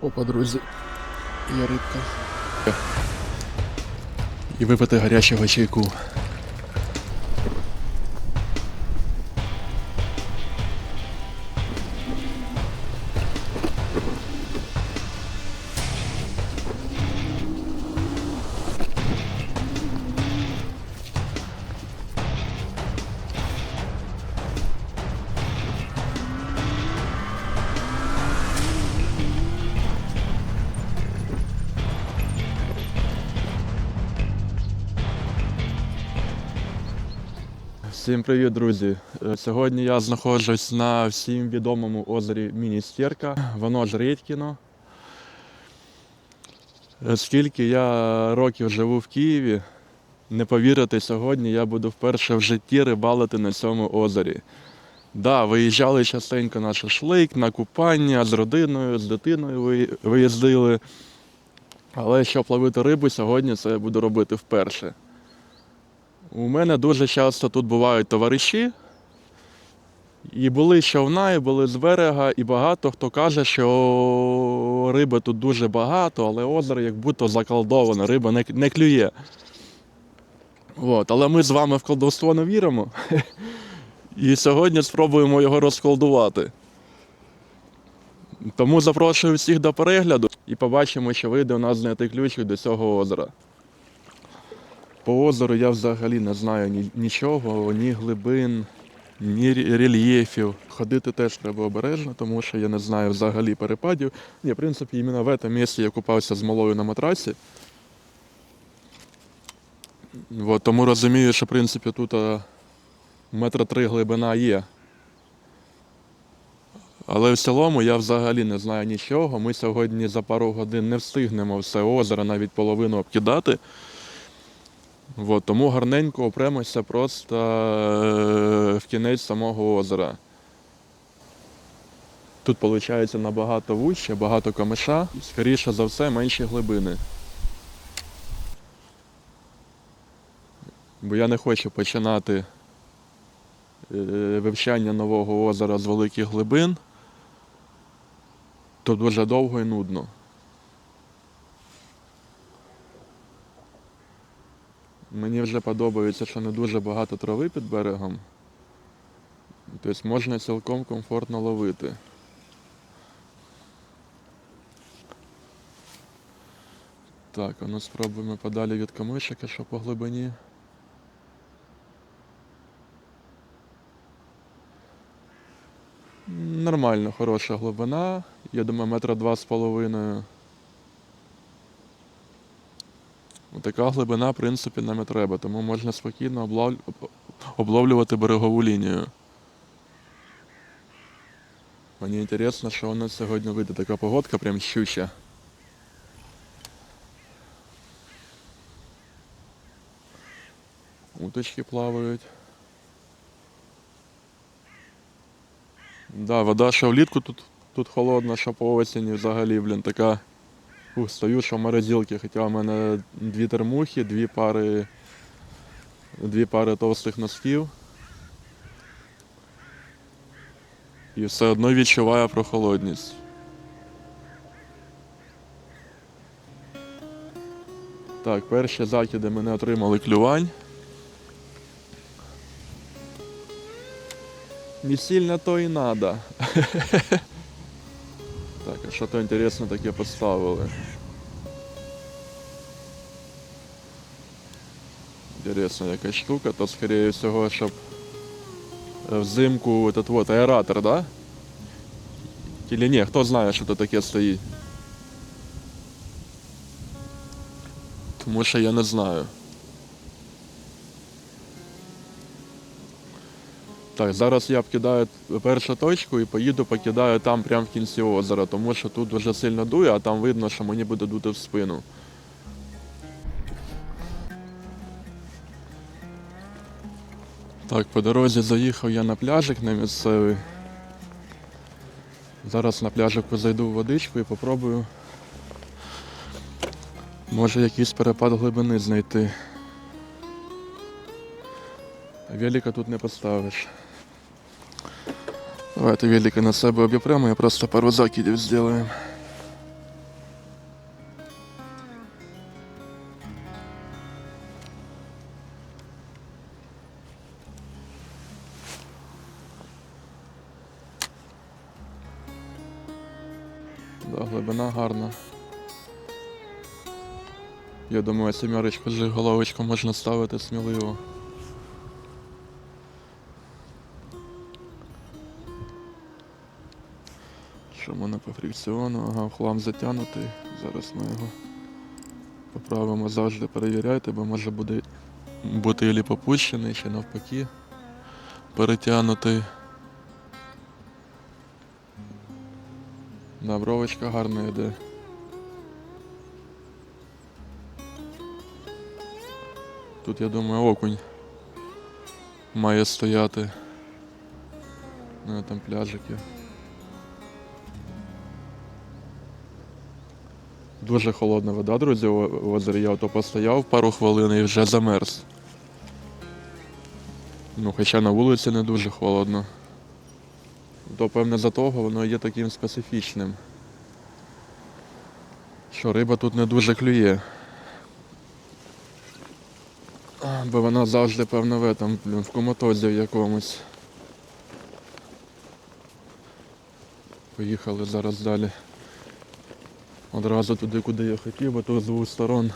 Опа, друзі. Є рибка. І випити гарячого чайку. Всім привіт, друзі! Е, Сьогодні я знаходжусь на всім відомому озері Міністерка, воно ж Редькіно. Е, Скільки я років живу в Києві, не повірите, сьогодні я буду вперше в житті рибалити на цьому озері. Да, виїжджали частенько на шашлик, на купання з родиною, з дитиною виїздили. Але щоб ловити рибу, сьогодні це я буду робити вперше. У мене дуже часто тут бувають товариші. І були човна, і були з берега, і багато хто каже, що риби тут дуже багато, але озеро як будто заколдоване, риба не, не клює. От, але ми з вами в колдовство не віримо. І сьогодні спробуємо його розколдувати. Тому запрошую всіх до перегляду і побачимо, що вийде у нас знайти ключик до цього озера. По озеру я взагалі не знаю ні, нічого, ні глибин, ні рельєфів. Ходити теж треба обережно, тому що я не знаю взагалі перепадів. Ні, в принципі, іменно в цьому місці я купався з малою на матрасі. От, тому розумію, що в принципі тут а, метра три глибина є. Але в цілому я взагалі не знаю нічого. Ми сьогодні за пару годин не встигнемо все озеро, навіть половину обкидати. От, тому гарненько опремося просто е, в кінець самого озера. Тут виходить набагато вужче, багато камиша, скоріше за все, менші глибини. Бо я не хочу починати е, вивчання нового озера з великих глибин. То дуже довго і нудно. Мені вже подобається, що не дуже багато трави під берегом. Тобто можна цілком комфортно ловити. Так, а ну спробуємо подалі від камишика, що по глибині. Нормально, хороша глибина. Я думаю, метра два з половиною. Така глибина, в принципі, нам і треба, тому можна спокійно обловлювати берегову лінію. Мені цікаво, що у нас сьогодні вийде така погодка, прям щуча. Уточки плавають. Да, вода що влітку тут, тут холодна, що по осені взагалі, блін, така. Ух, стою, що в морозилці, хоча в мене дві термухи, дві пари, дві пари товстих носків. І все одно відчуваю прохолодність. Так, перші закиди мене отримали клювань. Не сильно то і надо. Так, а що то інтересне таке поставили? Інтересна яка штука, то скоріше всього, щоб взимку этот вот аератор, да? Или ні, хто знає, що то таке стоїть? Тому що я не знаю. Так, зараз я вкидаю першу точку і поїду покидаю там прямо в кінці озера, тому що тут дуже сильно дує, а там видно, що мені буде дути в спину. Так, по дорозі заїхав я на пляжик на місцевий. Зараз на пляжику зайду в водичку і попробую. Може якийсь перепад глибини знайти. Велика тут не поставиш. Давайте велика на себе обіпрямо, я просто пару закидів зробимо. Да, глибина гарна. Я думаю, сім'ярочку з головочку можна ставити сміливо. По фрикціону? Ага, хлам затягнутий. Зараз ми його поправимо завжди перевіряйте, бо може буде бути ілі попущений, чи навпаки перетягнутий. Да, бровочка гарна йде. Тут, я думаю, окунь має стояти. Ну, там пляжики. Дуже холодна вода, друзі, в озері. Я ото постояв пару хвилин і вже замерз. Ну, хоча на вулиці не дуже холодно. То певне за того воно є таким специфічним. Що риба тут не дуже клює. Бо вона завжди, певно, в этом, блін, в коматозі в якомусь. Поїхали зараз далі. Одразу туди, куди я хотів, бо тут з двох сторон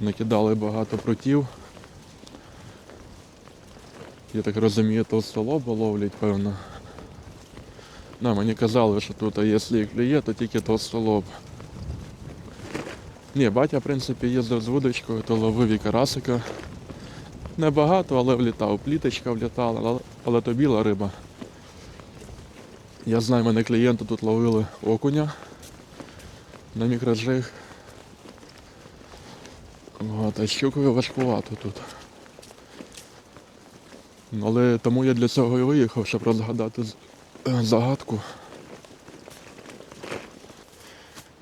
накидали багато прутів. Я так розумію, толстолоба ловлять, певно. Да, мені казали, що тут, а якщо і то тільки толстолоб. Ні, батя, в принципі, їздив з вудочкою, то ловив і карасика. Небагато, але влітав. Пліточка влітала, але, але то біла риба. Я знаю, мене клієнти тут ловили окуня на мікроджиг. От, а щукою важкувато тут. Але тому я для цього і виїхав, щоб розгадати е, загадку.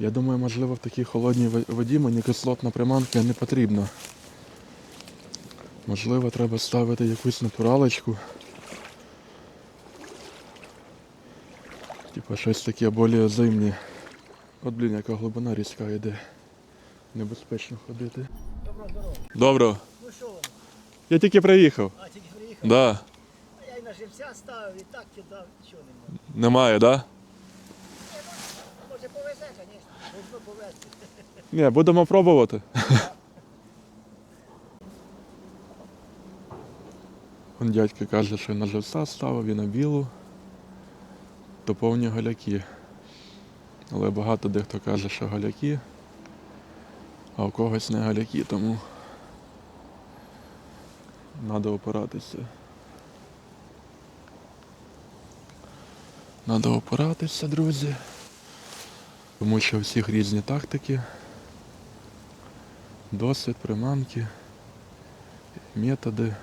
Я думаю, можливо, в такій холодній воді мені кислотна приманка не потрібна. Можливо, треба ставити якусь натуралочку. Типа щось таке більш зимнє. От блін, яка глибина різка йде. Небезпечно ходити. Доброго здоров'я. Добре. Ну що воно? Я тільки приїхав. А тільки приїхав. Да. А я й на живця ставив і так кидав, нічого немає. Немає, да? Може повезе, звісно. Можна повезти. Ні, будемо пробувати. Он дядько каже, що на живця ставив і на білу, то повні голяки. Але багато дехто каже, що голяки, а у когось не голяки, тому треба опиратися. Треба опиратися, друзі. Тому що у всіх різні тактики, досвід, приманки, методи.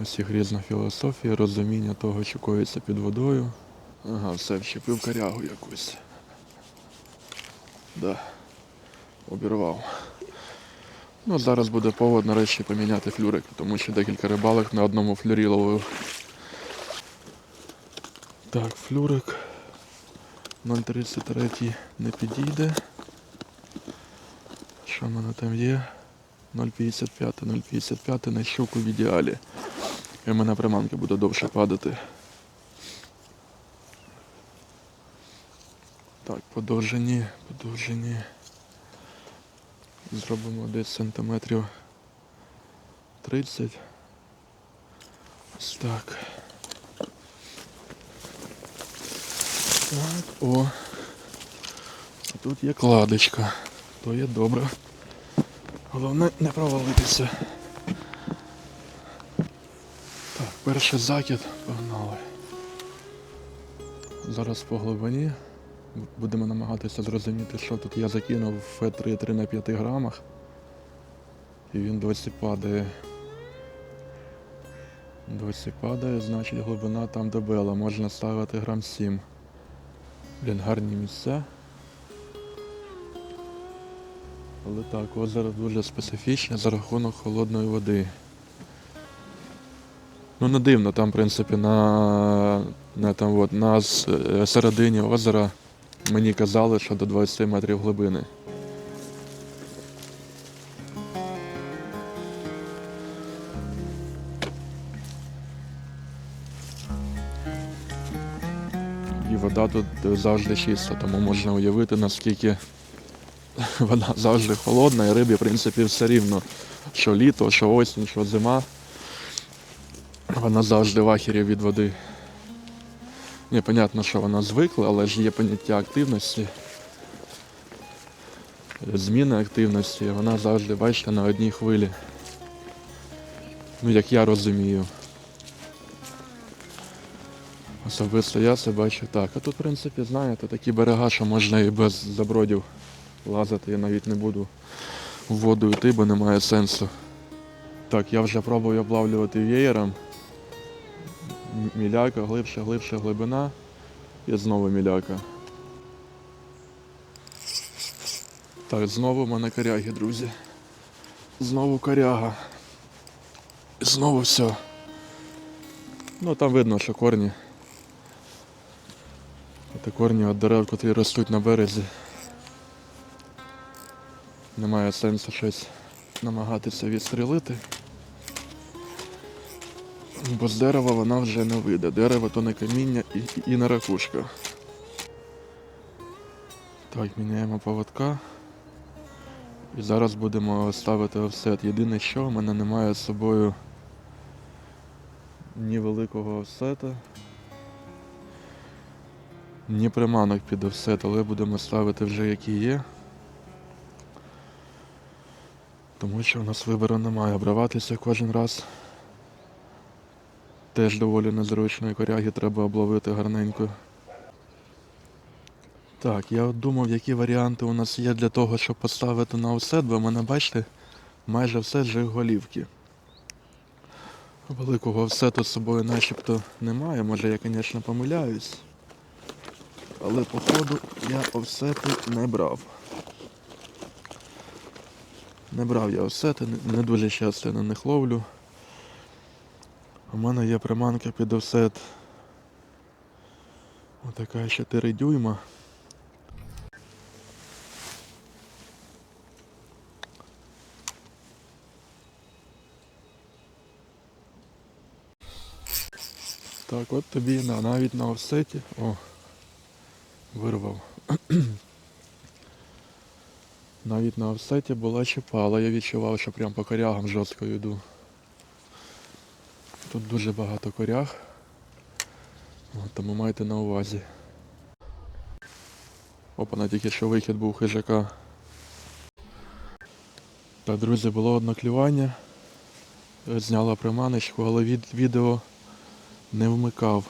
У всіх різна філософія, розуміння того, що коїться під водою. Ага, все, вчепив корягу якусь. Да. Обірвав. Ну, зараз буде повод нарешті поміняти флюрик, тому що декілька рибалок на одному флюрі ловив. Так, флюрик 0,33 не підійде. Що в мене там є? 0,55, 0,55 на щуку в ідеалі. І в мене приманка буде довше падати. Так, по довжині, по довжині. Зробимо десь сантиметрів 30. Ось так. Так, о. Тут є кладочка. То є добре. Головне не провалитися. Так, перший закид, погнали. Зараз по глибині. Будемо намагатися зрозуміти, що тут я закинув Ф3 3 на 5 грамах. І він досі падає. Досі падає, значить глибина там добила. Можна ставити грам 7. Блін, гарні місця. Але так, озеро дуже специфічне за рахунок холодної води. Ну не дивно, там, в принципі, на, на, там, от, на е, середині озера мені казали, що до 20 метрів глибини. І вода тут завжди чиста, тому можна уявити, наскільки вона завжди холодна, і рибі, в принципі, все рівно, що літо, що осінь, що зима. Вона завжди в ахері від води. Ні, понятно, що вона звикла, але ж є поняття активності. Зміни активності, вона завжди, бачите, на одній хвилі. Ну, як я розумію. Особисто я це бачу так. А тут, в принципі, знаєте, такі берега, що можна і без забродів лазити. Я навіть не буду в воду йти, бо немає сенсу. Так, я вже пробую облавлювати веєром. Міляка, глибше, глибше глибина. І знову міляка. Так, знову в мене коряги, друзі. Знову коряга. І знову все. Ну там видно, що корні. Це корні від дерев, які ростуть на березі. Немає сенсу щось намагатися відстрілити. Бо з дерева вона вже не вийде. Дерево то не каміння і, і не ракушка. Так, міняємо поводка. І зараз будемо ставити офсет. Єдине, що в мене немає з собою ні великого офсета, ні приманок під офсет, але будемо ставити вже які є. Тому що в нас вибору немає. Обриватися кожен раз. Теж доволі незручно і коряги треба обловити гарненько. Так, я думав, які варіанти у нас є для того, щоб поставити на офсет, бо мене, бачите, майже все жиг-голівки. Великого офсету з собою начебто немає, може я, звісно, помиляюсь. Але походу я офсети не брав. Не брав я офсети, не- дуже часто на них ловлю. У мене є приманка під офсет. Отака 4 дюйма. Так, от тобі на, навіть на офсеті. О, вирвав. навіть на офсеті була чіпала. Я відчував, що прям по корягам жорстко йду. Тут дуже багато коряг. Тому майте на увазі. Опа, на тільки що вихід був хижака. Так, друзі, було одне клювання. Зняла приманочку, але від відео не вмикав.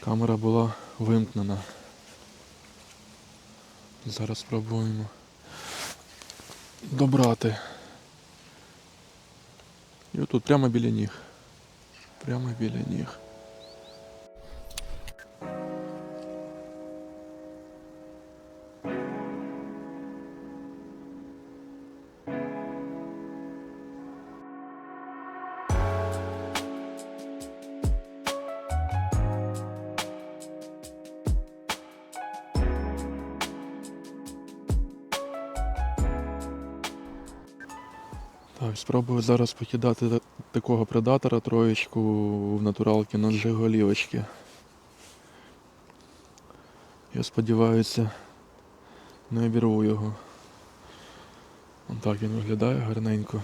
Камера була вимкнена. Зараз спробуємо добрати. І отут прямо біля ніг. Прямо біля ніг. Так, спробую зараз покидати такого предатора троєчку в натуралки на голівочки. Я сподіваюся, не обірву його. Ось так він виглядає гарненько.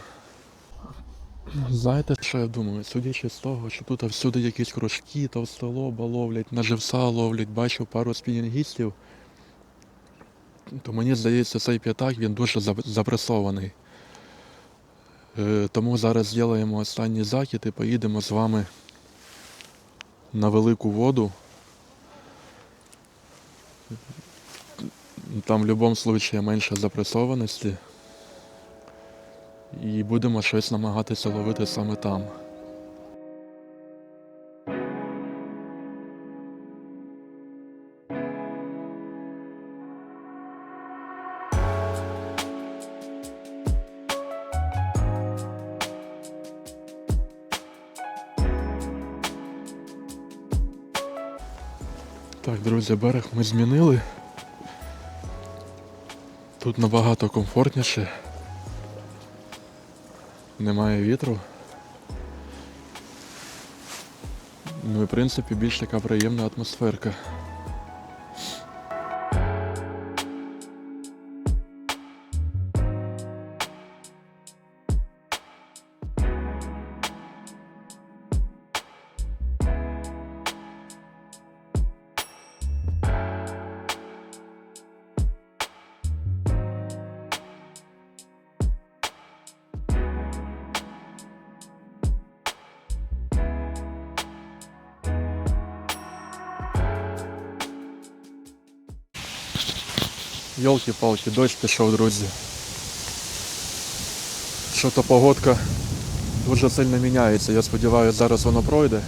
Знаєте, що я думаю? Судячи з того, що тут всюди якісь кружки, товстолоба ловлять, на живса ловлять, бачив пару спінінгістів, то мені здається, цей п'ятак він дуже запресований. Е, Тому зараз зробимо останній захід і поїдемо з вами на велику воду. Там в будь-якому випадку менше запресованості. І будемо щось намагатися ловити саме там. Друзі, берег ми змінили. Тут набагато комфортніше. Немає вітру. Ну і в принципі більш така приємна атмосферка. Йолки-палки, дощ пішов, друзі. Що то погодка дуже сильно міняється. Я сподіваюся, зараз воно пройде.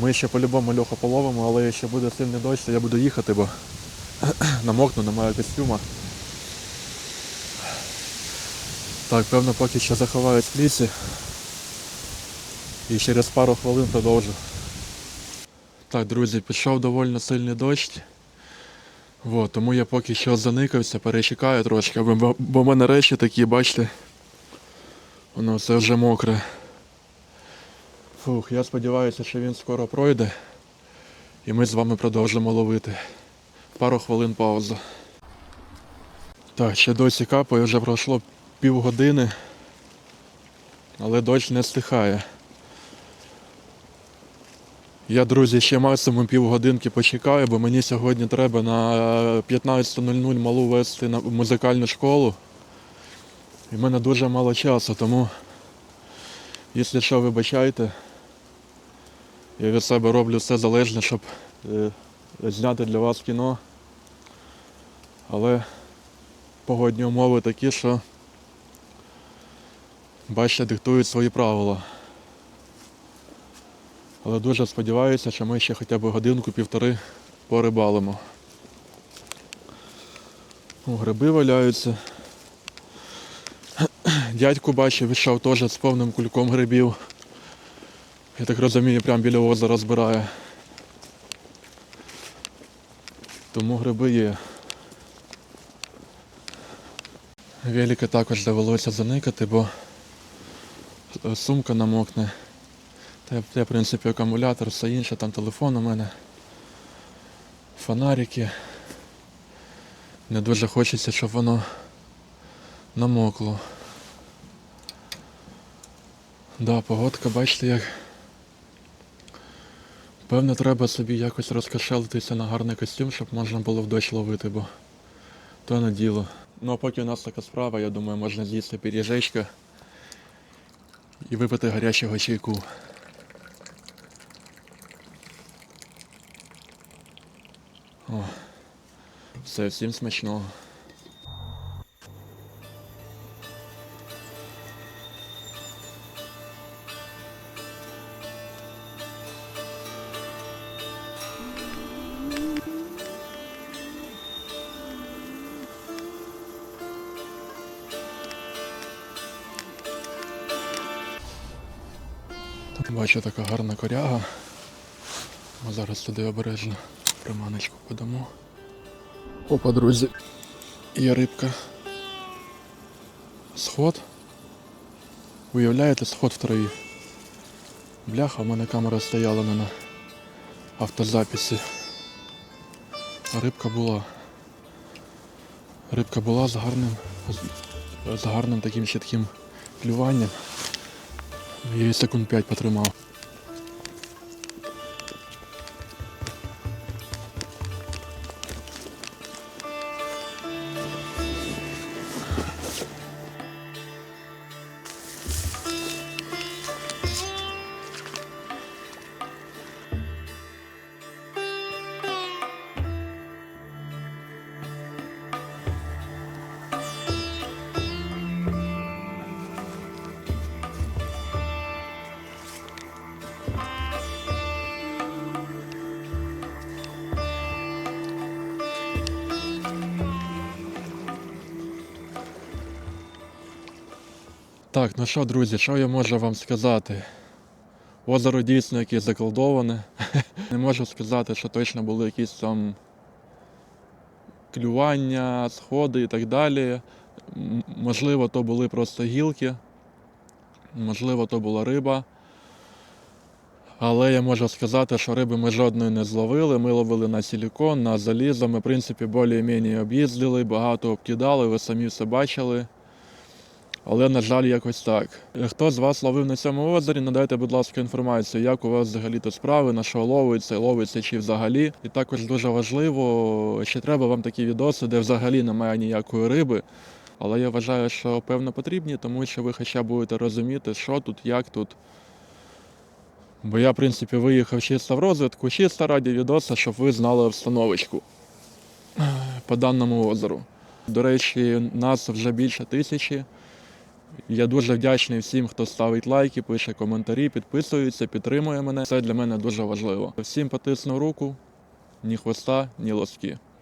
Ми ще по-любому льоха половимо, але якщо буде сильний дощ, то я буду їхати, бо намокну, немає костюма. Так, певно, поки що заховаюсь в лісі. І через пару хвилин продовжу. Так, друзі, пішов доволі сильний дощ. Вот, тому я поки що заникався, перечекаю трошки, бо, бо в мене речі такі, бачите, воно все вже мокре. Фух, я сподіваюся, що він скоро пройде. І ми з вами продовжимо ловити. Пару хвилин пауза. Так, ще досі капає, вже пройшло півгодини, але дощ не стихає. Я, друзі, ще максимум півгодинки почекаю, бо мені сьогодні треба на 15.00 малу вести на музикальну школу. І в мене дуже мало часу, тому, якщо що, вибачайте, я від себе роблю все залежне, щоб е, зняти для вас кіно. Але погодні умови такі, що бачите, диктують свої правила. Але дуже сподіваюся, що ми ще хоча б годинку-півтори порибалимо. Гриби валяються. Дядьку бачив, йшов теж з повним кульком грибів. Я так розумію, прямо біля озера збирає. Тому гриби є. Велика також довелося заникати, бо сумка намокне. Та, в принципі, акумулятор, все інше, там телефон у мене. Фонарики. Не дуже хочеться, щоб воно намокло. Да, погодка, бачите як. Певно, треба собі якось розкошелитися на гарний костюм, щоб можна було в дощ ловити, бо то не діло. Ну а поки у нас така справа, я думаю, можна з'їсти пиріжечка і випити гарячого чайку. О, все, всім смачного. Бачу така гарна коряга. Зараз туди обережно приманочку подамо. Опа, друзі. Є рибка. Сход. Уявляєте, сход в траві. Бляха, в мене камера стояла не на автозаписі. А рибка була. Рибка була з гарним, з, гарним таким чітким клюванням. Я її секунд 5 потримав. Так, ну що, друзі, що я можу вам сказати? Озеро дійсно якесь заколдоване. Не можу сказати, що точно були якісь там клювання, сходи і так далі. Можливо, то були просто гілки, можливо, то була риба. Але я можу сказати, що риби ми жодної не зловили. Ми ловили на силікон, на залізо. Ми, в принципі, більш-менш об'їздили, багато обкидали, ви самі все бачили. Але, на жаль, якось так. Хто з вас ловив на цьому озері, надайте, будь ласка, інформацію, як у вас взагалі то справи, на що ловиться, ловиться чи взагалі. І також дуже важливо, чи треба вам такі відоси, де взагалі немає ніякої риби. Але я вважаю, що певно потрібні, тому що ви хоча б будете розуміти, що тут, як тут. Бо я, в принципі, виїхав чисто в розвитку, чисто раді відоса, щоб ви знали обстановочку по даному озеру. До речі, нас вже більше тисячі. Я дуже вдячний всім, хто ставить лайки, пише коментарі, підписується, підтримує мене. Це для мене дуже важливо. Всім потисну руку, ні хвоста, ні лоски.